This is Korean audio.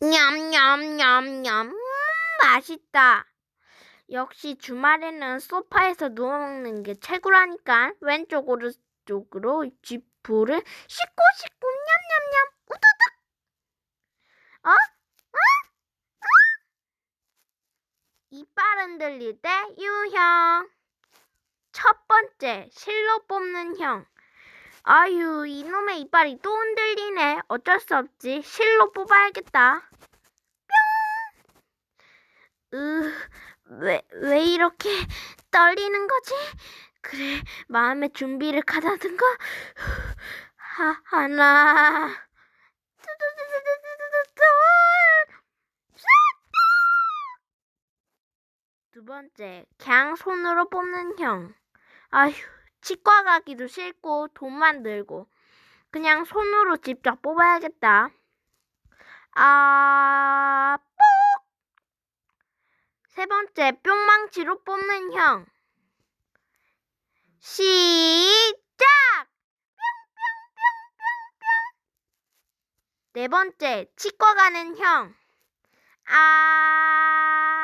냠냠냠냠. 음, 맛있다. 역시 주말에는 소파에서 누워 먹는 게 최고라니까. 왼쪽 오른쪽으로 쥐뿔을 씻고 씻고 냠냠냠. 우두둑. 어? 어? 어? 이빨 흔들릴 때 유형. 첫 번째, 실로 뽑는 형. 아유, 이놈의 이빨이 또 흔들리네. 어쩔 수 없지. 실로 뽑아야겠다. 뿅! 으, 왜, 왜 이렇게 떨리는 거지? 그래, 마음의 준비를 가다든가. 하, 하나. 두 번째, 그냥 손으로 뽑는 형. 아휴, 치과 가기도 싫고 돈만 들고 그냥 손으로 직접 뽑아야겠다. 아, 뽁! 세 번째, 뿅망치로 뽑는 형. 시작! 뿅뿅뿅뿅뿅. 네 번째, 치과 가는 형. 아,